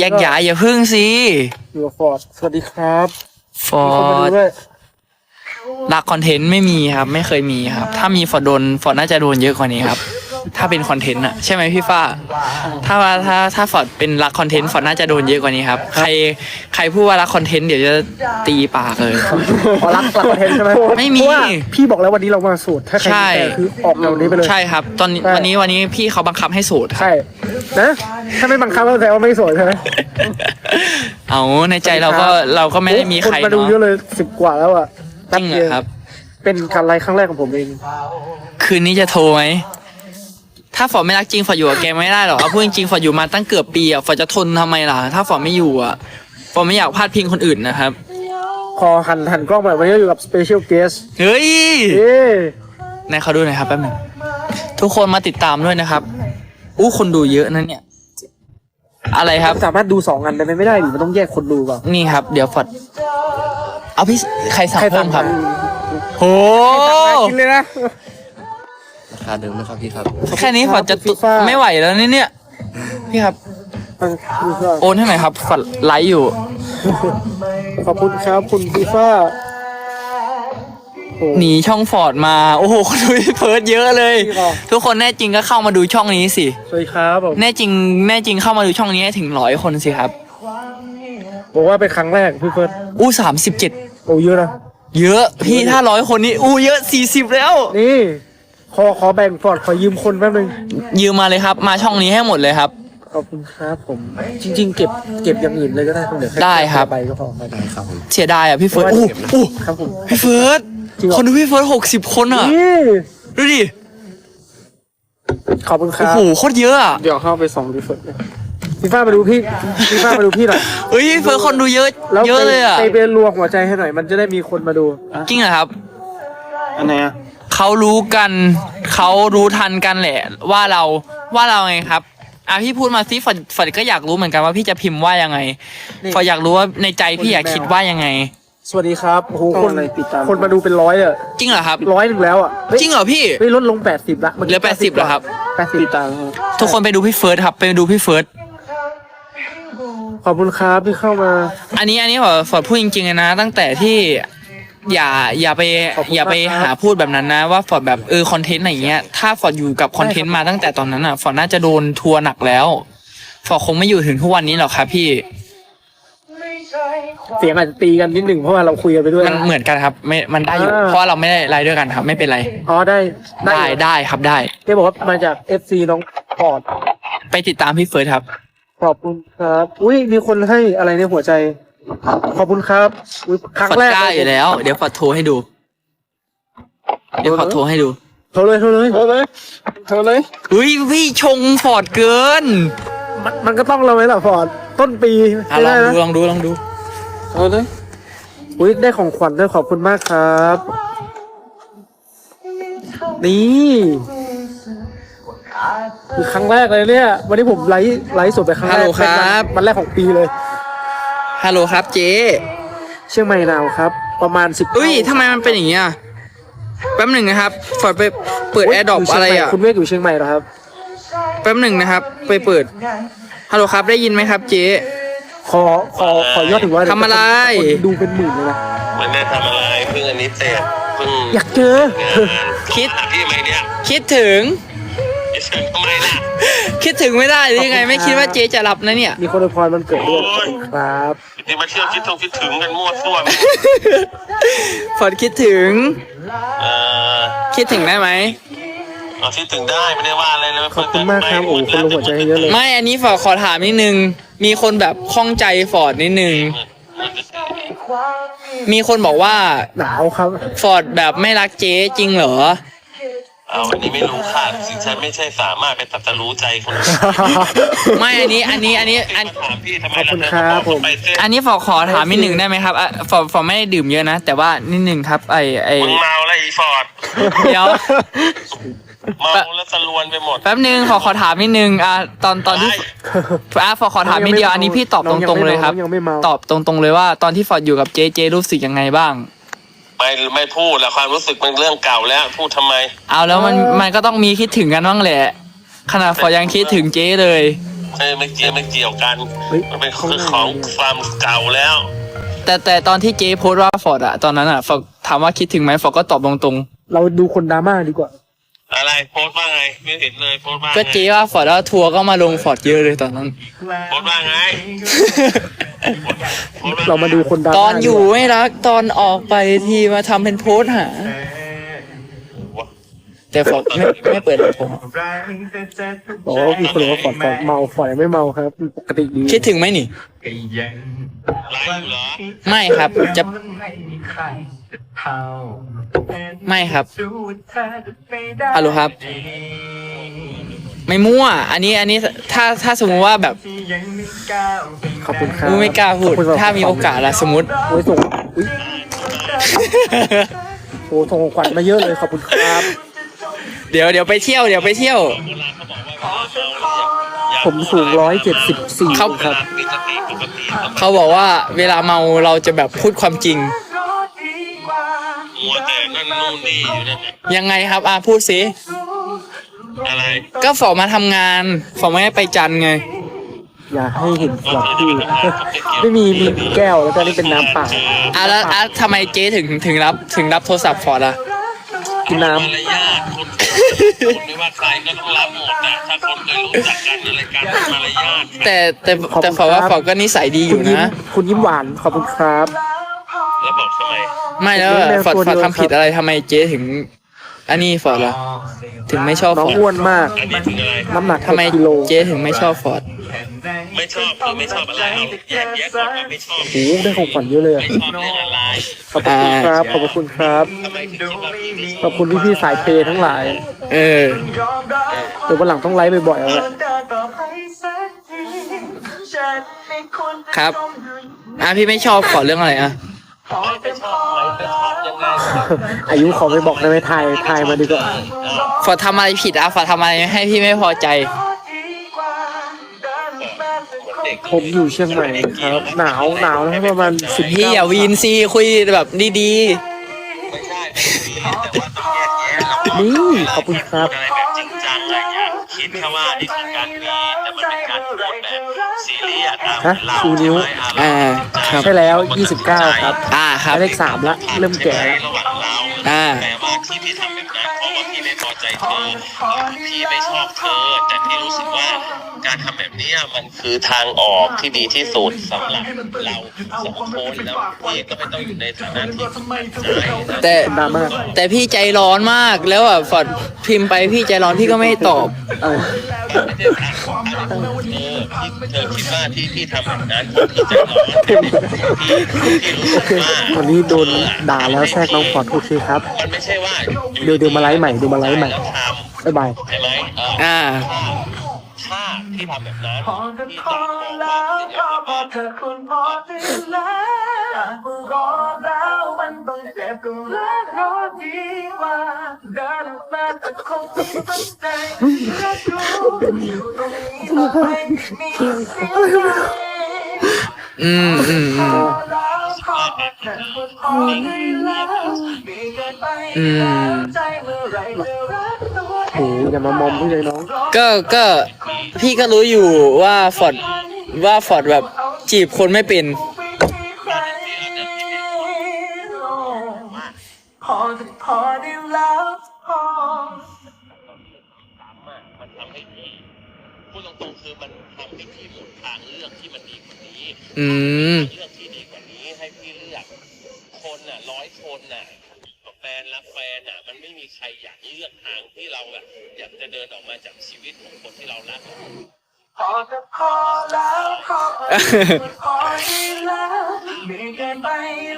แยกย้ายอย่าพึ่งสิอยู่กับฟอร์ดสวัสดีครับฟอมีคนมาร์ดูดด้วยรักคอนเทนต์ไม่มีครับ ไม่เคยมีครับ ถ้ามีฟอร์ดโดนฟอร์ดน่าจะโดนเยอะกว่านี้ครับ ถ้าเป็นคอนเทนต์อะใช่ไหมพี่ฟ้า ถ้าว่าถ้าถ้าฟอร์ดเป็นรักคอนเทนต์ฟอร์ดน่าจะโดนเยอะกว่านี้ครับ ใครใครพูดว่ารักคอนเทนต์เดี๋ยวจะตีปากเลย ขอรักกลับประเทศใช่ไหมไม่มี เพราะว่าพี่บอกแล้ววันนี้เรามาสูตรถ้าใครใช่มีแต่คือออกแนวนี้ไปเลย ใช่ครับ ตอนนี้ใช่ วันนี้วันนี้พี่เขาบังคับให้สูตรครับ ใช่นะถ้าไม่บังคับก็แสดงว่าไม่โสดใช่ไหมเอาในใจเราก็เราก็ไม่ได้มีใครนมาดูเนาะเยอะเลยสิบกว่าแล้วอะจริงเหรอครับ เป็นการไลฟ์ครั้งแรกของผมเอง คืนนี้จะโทรไหม ถ้าฝอไม่รักจริงฝออยู่กับแกไม่ได้หรอกเอาพูดจริงๆฝออยู่มาตั้งเกือบปีอะฝอจะทนทำไมล่ะ ถ้าฝอไม่อยู่อะฝอไม่อยากพลาดพิงคนอื่นนะครับขอหันหันกล้องมาวันนี้อยู่กับสเปเชียลเกสเฮ้ยเอ๊ไหนเขาดูหน่อยครับแป๊บหนึงทุกคนมาติดตามด้วยนะครับ อู้คนดูเยอะนะเนี่ย อะไรครับ สามารถดูสองอันได้ไหมไม่ได้ดิมันต้องแยกคนดูก่อนนี่ครับ เดี๋ยวฝอดเอาพี่ใครสั่งเพิ่มครับโห กินเลยนะ ราคาเดิมนะครับพี่ครับ แค่นี้ฝอดจะตุไม่ไหวแล้วนี่เนี่ย พี่ครับดูก่อนโอนให้หน่อยครับฝอดไลฟ์อยู่ ขอบคุณครับคุณฟีฟ่าโอ้หนีช่องฟอร์ดมา โอ้โหคนดูพี่เพิร์ดเยอะเลยจริงเหรอทุกคนแน่จริงก็เข้ามาดูช่องนี้สิ สวัสดีครับผมแน่จริงแน่จริงเข้ามาดูช่องนี้ให้ถึงร้อยคนสิครับบอกว่าเป็นครั้งแรกพี่เฟิร์สอู้สามสิบเจ็ดโอ้เยอะนะ เยอะพี่ถ้าร้อยคนนี้อู้เยอะสี่สิบแล้ว นี่ ขอขอแบ่งฟอร์ดขอยืมคนแป๊บนึงยืมมาเลยครับ มาช่องนี้ให้หมดเลยครับ ขอบคุณครับผม จริง ๆ เก็บเก็บอย่างอื่นเลยก็ได้ครับเดี๋ยวแได้ครับ ไปก็พอได้ครับผมเสียดายอะพี่เฟิร์สเพราะอู้ว่าอู้ครับผม พี่เฟิร์สจริงเหรอ คนดูพี่เฟิร์สหกสิบคนอะ นี่ดูดิขอบคุณคโอ้รับ โหโคตรเยอะอะเดี๋ยวเข้าไปส่องพี่เฟิร์สพี่ฟ้ามาดูพี่พี่ฟ้ามาดูพี่หน่อยเฮ้ยพี่เฟิร์สคนดูเยอะ แล้วเยอะเลยอะไปไปรวมหัวใจให้หน่อย มันจะได้มีคนมาดูจริงเหรอครับ อันไหนอะ เขารู้กันเขารู้ทันกันแหละ ว่าเราว่าเราไงครับอะพี่พูดมาสิฝนฝนก็อยากรู้เหมือนกันว่าพี่จะพิมพ์ว่ายังไงนี่ฝนอยากรู้ว่าในใจพี่อยากคิดว่ายังไง สวัสดีครับโอ้โหช่องคนอะไรติดตาม คนมาดูเป็นร้อยอะจริงเหรอครับ ร้อยหนึ่งแล้วอะฮ้ยจริงเหรอพี่ เฮ้ยลดลงแปดสิบละมื่เหลือ80เหรอครับ แปดสิบติดตามทุกคนไปดูพี่เฟิร์สครับ ไปดูพี่เฟิร์สขอบคุณครับที่เข้ามา อันนี้อันนี้ฝนฝนพูดจริงๆเลยนะ ตั้งแต่ที่ อย่าอย่าไปขอบคุณอย่าไปมากครับ หาพูดแบบนั้นนะ ว่าฝนแบบเออคอนเทนต์อะไรเงี้ยถ้าฝนอยู่กับคอนเทนต์มาตั้งแต่ตอนนั้นอะฝนน่าจะโดนทัวร์หนักแล้วฝนคงไม่อยู่ถึงทุกวันนี้หรอกครับพี่เสียงอาจจะตีกันนิดหนึ่งเพราะว่าเราคุยกันไปด้วยมันนะ เหมือนกันครับไม่มันได้อยู่ อ่า เพราะว่าเราไม่ได้ไลฟ์ด้วยกันครับ ไม่เป็นไรอ๋อได้ได้ได้ครับได้ ได้บอกว่ามาจากเอฟซีน้องปอดไปติดตามพี่เฟิร์สครับ ขอบคุณครับ อุ้ยมีคนให้อะไรในหัวใจ ขอบคุณครับอุ้ยครั้งฟอดแรกกล้าอยู่แล้ว เดี๋ยวฟอดโทรให้ดู เดี๋ยวฟอดโทรให้ดูโทรเลยโทรเลย เธอเลยเธอเลยอุ้ยพี่ชงฟอร์ดเกินมันมันก็ต้องเราไหมล่ะฟอร์ดต้นปีอะไม่ลอได้งนะดูลองดูลองดู เธอเลยอุ้ยได้ของขวัญด้วยขอบคุณมากครับ นี่คือครั้งแรกเลยเนี่ย วันนี้ผมไลฟ์ไลฟ์สดไปครั้งแรกฮัลโหลครับ เป็นวันวันแรกของปีเลย ฮัลโหลครับเจ๊เชียงใหม่หนาวครับ ประมาณสิบอุ้ยทำไมมันเป็นอย่างเงี้ยแป๊บหนึ่งนะครับฟอร์ดไปเปิดแอร์ดรอปอะไรอะคุณเวกอยู่เชียงใหม่เหรอครับแป๊บหนึ่งนะครับ ไปเปิดฮัลโหลครับได้ยินไหมครับ เจ๊ขอขอขอยอดถึงว่าทำอะไรคนดูเป็นหมื่นเลยนะมันได้ทำอะไรเพิ่งอันนี้เสร็จเพิ่งอยากเจอคิดหาพี่ไหมเนี่ยคิดถึง จะเชิญทำไมล่ะ คิดถึงไม่ได้หรือยังไง ไม่คิดว่าเจ๊จะรับนะเนี่ย มีคนอวยพรมันเกิดด้วยขอบคุณครับที่มาเที่ยวคิดทงคิดถึงกันมั่วซั่วฟอร์ดคิดถึง เออคิดถึงได้ไหม เอาคิดถึงได้ไม่ได้ว่าอะไรเลยขอบคุณมากครับโอ้โหคนลงหัวใจให้เยอะเลย ไม่ อันนี้ฟอร์ดขอถามนิดนึง มีคนแบบข้องใจฟอร์ดนิดนึง มีคนบอกว่าหนาวครับ ฟอร์ดแบบไม่รักเจ๊จริงเหรอ เอาอันนี้ไม่รู้ค่ะสิฉันไม่ใช่สามารถไปตัดสรู้ใจคนอื่นไม่อันนี้อันนี้อันนี้อัน ถามพี่ทำไมขอบคุณล่ะครับผมไปเส้นอันนี้ฟอร์ดขอถามนิดนึงได้ไหมครับอะฟอร์ดฟอร์ดไม่ได้ดื่มเยอะนะ แต่ว่านิดนึงครับ ไอไอมึงเมาแล้วอีฟอร์ดเดี๋ยวเมาแล้วสลวนไปหมด แป๊บนึงขอขอถามนิดนึงอะตอนตอนที่ได้อะฟอร์ดขอถามนิดเดียวอันนี้พี่ตอบตรงๆเลยครับ น้องยังไม่เมา ตอบตรงๆเลยว่าตอนที่ฟอร์ดอยู่กับเจ๊เจ๊รู้สึกยังไงบ้าง ไม่ไม่พูดแล้วความรู้สึกมันเรื่องเก่าแล้ว พูดทำไม เอาแล้วมันมันก็ต้องมีคิดถึงกันบ้างแหละ ขนาดฟอร์ดยังคิดถึงเจ๊เลยเอ้ยไม่เกี่ยวไม่เกี่ยวกัน เฮ้ย มันเป็นข้างคือในของเนี่ยความเก่าแล้ว แต่แต่ตอนที่เจ๊โพสต์ว่าฟอร์ดอะตอนนั้นอะฟอร์ดถามว่าคิดถึงไหมฟอร์ดก็ตอบตรงเราดูคนดราม่าดีกว่า อะไรโพสต์ว่าไงไม่เห็นเลยโพสต์ว่าๆไงก็เจ๊ว่าฟอร์ดว่าทัวร์ก็มาลงฟอร์ดเยอะเลยตอนนั้น โพสต์ว่าไงโพสต์ว่ไงเรามาดูคนดราม่าตอนอยู่ดีกว่าไม่รักตอนออกไปทีมาทำเป็นโพสต์หา แต่ฟอร์ดไม่ไม่เปิดลำโพงบอกว่ามีคนบอกว่าฟอร์ดฟอร์ดเมาฟอร์ดยังไม่เมาครับ ปกติดีคิดถึงไหมนี่ ไลฟ์อยู่เหรอ ไม่ครับจะ ไม่ครั บฮัลโหลครับ ไม่มั่ว อันนี้อันนี้ถ้าถ้าสมมติว่าแบบขอบคุณครับกูไม่กล้าพูดขอบคุณสำหรับถ้ามีโอกาสละสมมติโอ้ยส่งอุ๊ยโอ้ส่งของขวัญมาเยอะเลยขอบคุณครับ เดี๋ยวเดี๋ยวไปเที่ยวเดี๋ยวไปเที่ยว ผมสูงร้อยเจ็ดสิบสี่เขาครับมีสติปกติเขาบอกว่าเวลาเมาเราจะแบบพูดความจริงมัวแต่ นั่นนู่นนี่อยู่นั่นน่ะยังไงครับอะพูดสิ อะไรก็ฝอมาทำงานฝอไม่ได้ไปจันทร์ไง อย่าให้เห็นฟอร์ดพี่ ไม่มีมีแก้วแล้วก็นี่เป็นน้ำเปล่า อะแล้วอะทำไมเจ๊ถึงถึงรับถึงรับโทรศัพท์ฟอร์ดอะ กินน้มารยาทคนคนไม่ว่าใครก็ต้องรับหมดนะถ้าคนเคยรู้จักกันอะไรกันมารยาท แต่แต่แต่ฝอว่าฝอก็นิสัยดีำอคุณยู่ยิ้มนะ คุณยิ้มหวานขอบคุณครับ แล้วบอกทำไมไม่แล้วผมเลี้ยงแมวฟอร์ดตัวฟอร์ดเดียวทำผิดอะไรทำไมเจ๊ถึง อันนี้ฟอร์ดล่ะถึงไม่ชอบน้ฟองอร์ดอ้วนมาก อันนี้ถึงอะไร น้ำหนักทำไม6กิโลเจ๊ถึงไม่ชอบฟอร์ดไม่ชอบคือไม่ชอบอะไรเอาแยกแยะก่อนว่าไม่ชอบโอ้โหได้ของขวัญเยอะเลยอะไม่ชอบเรื่องอะไรขอบคุณครับ ขอบคุณครับ ทำไมถึงคิดว่าพี่ไม่ชขอบคุณพี่ๆสายเพย์ทั้งหลายเออ เดี๋ยววันหลังต้องไลฟ์บ่อยๆเอาละครับ อะพี่ไม่ชอบฟอร์ดเรื่องอะไรอะ ไม่ชอบอะไรไม่ชอบยังไงอายุขอไม่บอกได้ไหมทายทายมาดีกว่าฟอร์ดทำอะไรผิดอะฟอร์ดทำอะไรให้พี่ไม่พอใจผมอยู่เชียงใหม่ครับ หนาวหนาวแล้วประมาณสิบพี่อย่าวีนซีคุยแบบดีไม่ใช่แต่ว่าต้องแยกแยะเรานี่ขอบคุณครับอะไรแบบจริงจังอะไรอย่างเงี้ยคิดแค่ว่านี่คือการ ฮะเราชูนิ้วๆอ่าครับใช่แล้ว 29 ครับ อ่าครับ เลขสามละ เริ่มแก่แล้วระหว่างเราอ่าแต่ว่า ที่พี่ทำแบบนั้นเพราะว่าพี่ไม่พอใจเธอพี่ไม่ชอบเธอ แต่พี่รู้สึกว่าการทำแบบเนี้ยมันคือทางออกที่ดีที่สุดสำหรับเราสองคนแล้วพี่ก็ไม่ต้องอยู่ในฐานะที่ถูกขัดใจนะแต่ดราม่าแต่พี่ใจร้อนมากแล้วอะฟอร์ดพิมพ์ไปพี่ใจร้อนพี่ก็ไม่ตอบเออไม่ได้ทางของเธอพี่เธอคิดว่าที่พี่ทำแบบนั้นเพราะพี่ใจร้อนพี่พี่รู้โอสึกเคว่าวันนี้โดนด่าแล้วแทรกน้องฟอร์ดโอเคครับมันไม่ใช่ว่าเดี๋ยวเดี๋ยวมาไลฟ์ใหม่เดี๋ยวมาไลฟ์ใหม่ แล้วทบ๊ายบายำใช่ไหมเอออ่า ถ้าพี่ทำแบบนั้นพอจะพี่พต้อองบอกแล้ว่าวพอพอเธอคุณพอได้แล้วรอแล้วมันต้องเจ็บก็แล้วรอดีกว่าเดินออกมาแต่คงต้องตั้งใจและดูอยู่ตรงนี้ต่อไปมีเสียงอืมอืมพอือมแล้ว อเธอคุณพอได้แล้วมีเกินไปแล้วใจเมื่อไรจะรักตัวเอโอ้ยอย่ามามอมพี่เลยน้อง ก็ก็พี่ก็รู้อยู่ว่าฟอร์ดว่าฟอร์ดแบบจีบคนไม่เป็น รงๆคือมันทำให้พี่หมดทางเลือกที่มันดีกว่านี้อืมเลือกที่ดีกว่านี้ให้พี่เลือก คนน่ะร้อยคนน่ะแฟนรักแฟนน่ะ มันไม่มีใครอยากเลือกทางที่เราแบบอยากจะเดินออกมาจากชีวิตของคนที่เรารัก พอจะพอแล้วพอพอได้แล้วมีเกินไป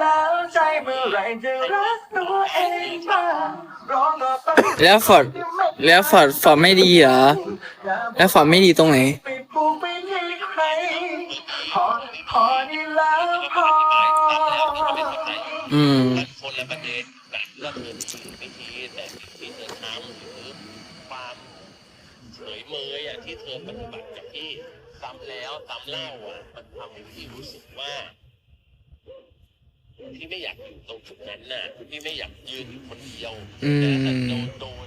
แล้วใจเมื่อไรจะรักตัวเองบ้างร้องต่อไปแล้วฟอร์ดแล้วฟอร์ดฟอร์ดไม่ดีเหรอ แล้วฟอร์ดไม่ดีตรงไหน ไปปลูกไปให้ใครพอพอได้แล้วพอ อืมมันคนละประเด็นแบบเรื่องเงินคือวิธีแต่สิ่งที่เธอทำหรือความเฉยเมยอะ ที่เธอปฏิบัติกับพี่ซ้ำแล้วซ้ำเล่าอะมันทำให้พี่รู้สึกว่าพี่ไม่อยากอยู่ตรงจุดนั้นน่ะพี่ไม่อยากยืนอยู่คนเดียวอืมแต่โดยโดย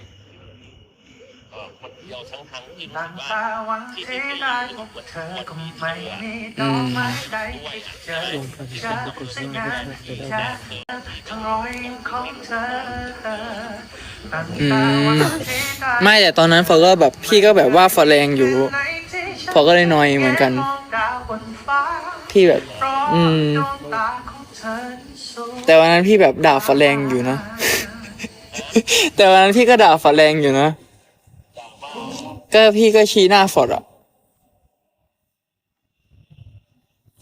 เอ่อคนเดียวทั้งทั้งๆที่รู้หลัสึงกว่าตาวันที่ที่ที่ได้ได้พบควรเธควอรก็มีไม่เธอมีดอกไม้ใดที่เจอเจอสักงานที่เจอทั้งรอยยิ้มของเธอ หลังตาวันที่ไม่แต่ตอนนั้นฟอก็แบบพี่ก็แบบว่าฟอแรงอยู่ฟอก็เลยนอยเหมือนกัน พี่แบบ อืม แต่วันนั้นพี่แบบด่าฟอแรงอยู่นะ แต่วันนั้นพี่ก็ด่าฟอแรงอยู่นะก็พี่ก็ชี้หน้าฟอดอะ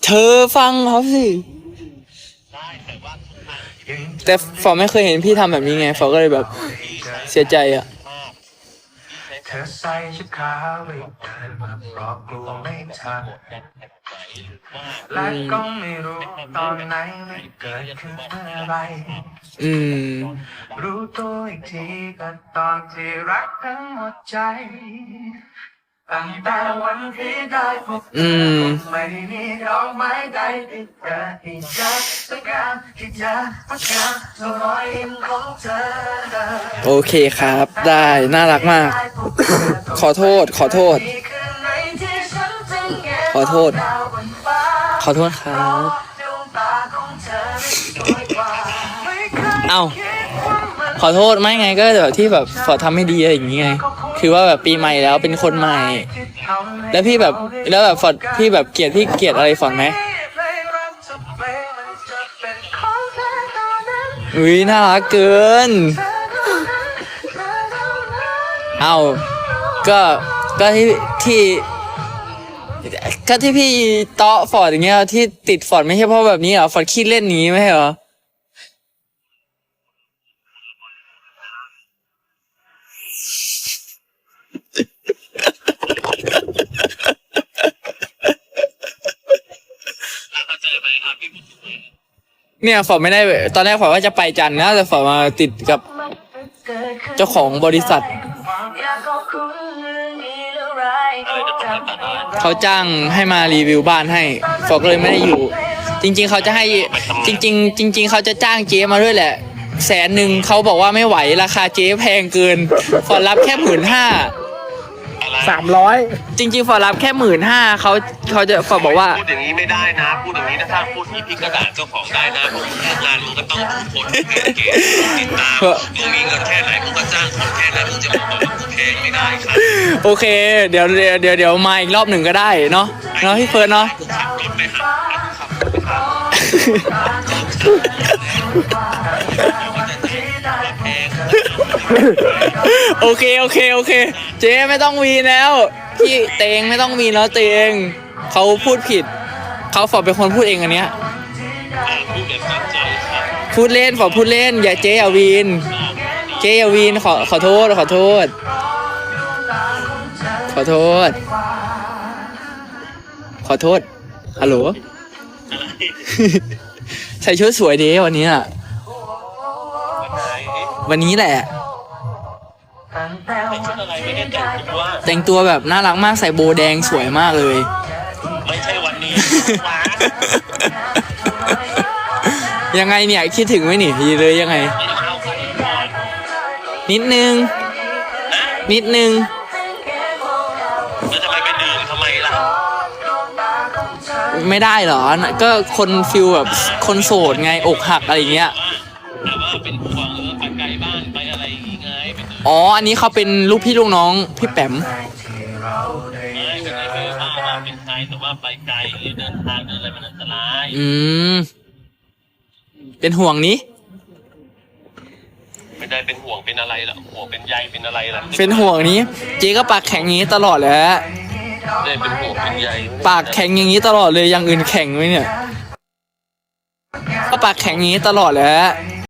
เธอฟังเขาสิแต่ฟอไม่เคยเห็นพี่ทำแบบนี้ไงฟอก็เลยแบบ เสียใจอะเธอใส่ชุดขาวไปเดินมาปลอบกลัวไม่ทันและก็ไม่รู้ตอนไหนไม่เกิดขึ้นเมื่อไร อืม รู้ตัวอีกทีก็ตอนที่รักทั้งหมดใจ ตั้งแต่วันที่ได้พบเธอือมก็ไม่มีดอกไม้ใดที่เธอที่จะสักการที่จะประกาศตัวรอยยิ้มของเธอโอเคครับ ได้น่ารักมาก ขอโทษ ขอโทษนี่คือในที่ฉันจึงเห็นขอโทษดาวบนฟ้าขอโทษครับดวงตาของเธอสวยกว่าไม่เคยเอ้าคิดว่ามันขอโทษไม่ไงก็แบบที่แบบฟอร์ดทำไม่ดีอะไรอย่างงี้ไง คือว่าแบบปีใหม่แล้วเป็นคนใหม่ แล้วพี่แบบแล้วแบบฟอดพี่แบบเกลียดพี่เกลียดอะไรฟอดไหมอุ้ยน่ารักเกิน เอาก็ก็ที่ที่ก็ที่พี่เตาะฟอร์ดอย่างเงี้ยที่ติดฟอร์ดไม่ใช่เพราะแบบนี้เหรอฟอร์ดขี้เล่นนี้ไม่ใช่เหรอ เนี่ยฟอไม่ได้ตอนแรกฟอว่าจะไปจันทร์นะแต่ฟอมาติดกับเจ้าของบริษัท เขาจ้างให้มารีวิวบ้านให้ฟอก็เลยไม่ได้อยู่ จริง ๆ เขาจะให้จริง ๆ จริง ๆ เขาจะจ้างเจ๊มาด้วยแหละแสนหนึ่งเขาบอกว่าไม่ไหวราคาเจ๊แพงเกินฟอรับแค่หมื่นห้า สามร้อยจริงๆฟอร์ดรับแค่หมื่นห้าเขาเขาจะฟอร์ดบอกว่า พูดอย่างนี้ไม่ได้นะ พูดอย่างนี้นะถ้าพูดอย่างนี้พี่ก็ด่าเจ้าของได้นะผมงานมึงก็ต้องดูคนเก่งเก่งติดตามมึงมีเงินแค่ไหนมึงก็จ้างคนแค่นั้นมึงจะบอกว่ามึงแพงไม่ได้ครับโอเค เดี๋ยวเดี๋ยวเดี๋ยวเดี๋ยวมาอีกรอบหนึ่งก็ได้เนาะเนาะพี่เฟิร์นเนาะขับรถไปหาขับรถไปหาแพง โอเคโอเคโอเค เจ๊ไม่ต้องวีนแล้วพี่เตงไม่ต้องวีนแล้วเตงเขาพูดผิดเขาฝอเป็นคนพูดเองอันเนี้ยพูดแบบตั้งใจครับพูดเล่นฝอพูดเล่น อย่าเจ๊อย่าวีน เจ๊อย่าวีนขอขอโทษขอโทษ ขอโทษ ขอโทษฮัลโหลใส่ชุดสวยดีวันนี้อะวันนี้แหละ ชุดอะไรไม่ได้แต่งตัวแต่งตัวแบบน่ารักมากใส่โบแดงสวยมากเลย ไม่ใช่วันนี้หวานยังไงเนี่ยคิดถึงไหมนี่ดีเลยยังไง ไม่เอาใครก่อนนิดนึงนิดนึง แล้วจะไปไปดื่มทำไมล่ะไม่ได้เหรอ ก็คนฟิลแบบคนโสดไงอกหักอะไรอย่างเงี้ยแต่ อ๋อ อันนี้เขาเป็นลูกพี่ลูกน้องพี่แปม ไม่เป็นไรไม่ว่าว่าเป็นใครแต่ว่าไปไกลหรือเดินทางเดินอะไรมันอันตรายอืม เป็นห่วงนี้ ไม่ได้เป็นห่วงเป็นอะไรล่ะห่วงเป็นใยเป็นอะไรล่ะเป็นห่วงนี้ เจ๊ก็ปากแข็งอย่างนี้ตลอดแล้วไม่ได้เป็นห่วงเป็นใยปากแข็งอย่างนี้ตลอดเลยอย่างอื่นแข็งไหมเนี่ย ก็ปากแข็งอย่างนี้ตลอดแล้วใ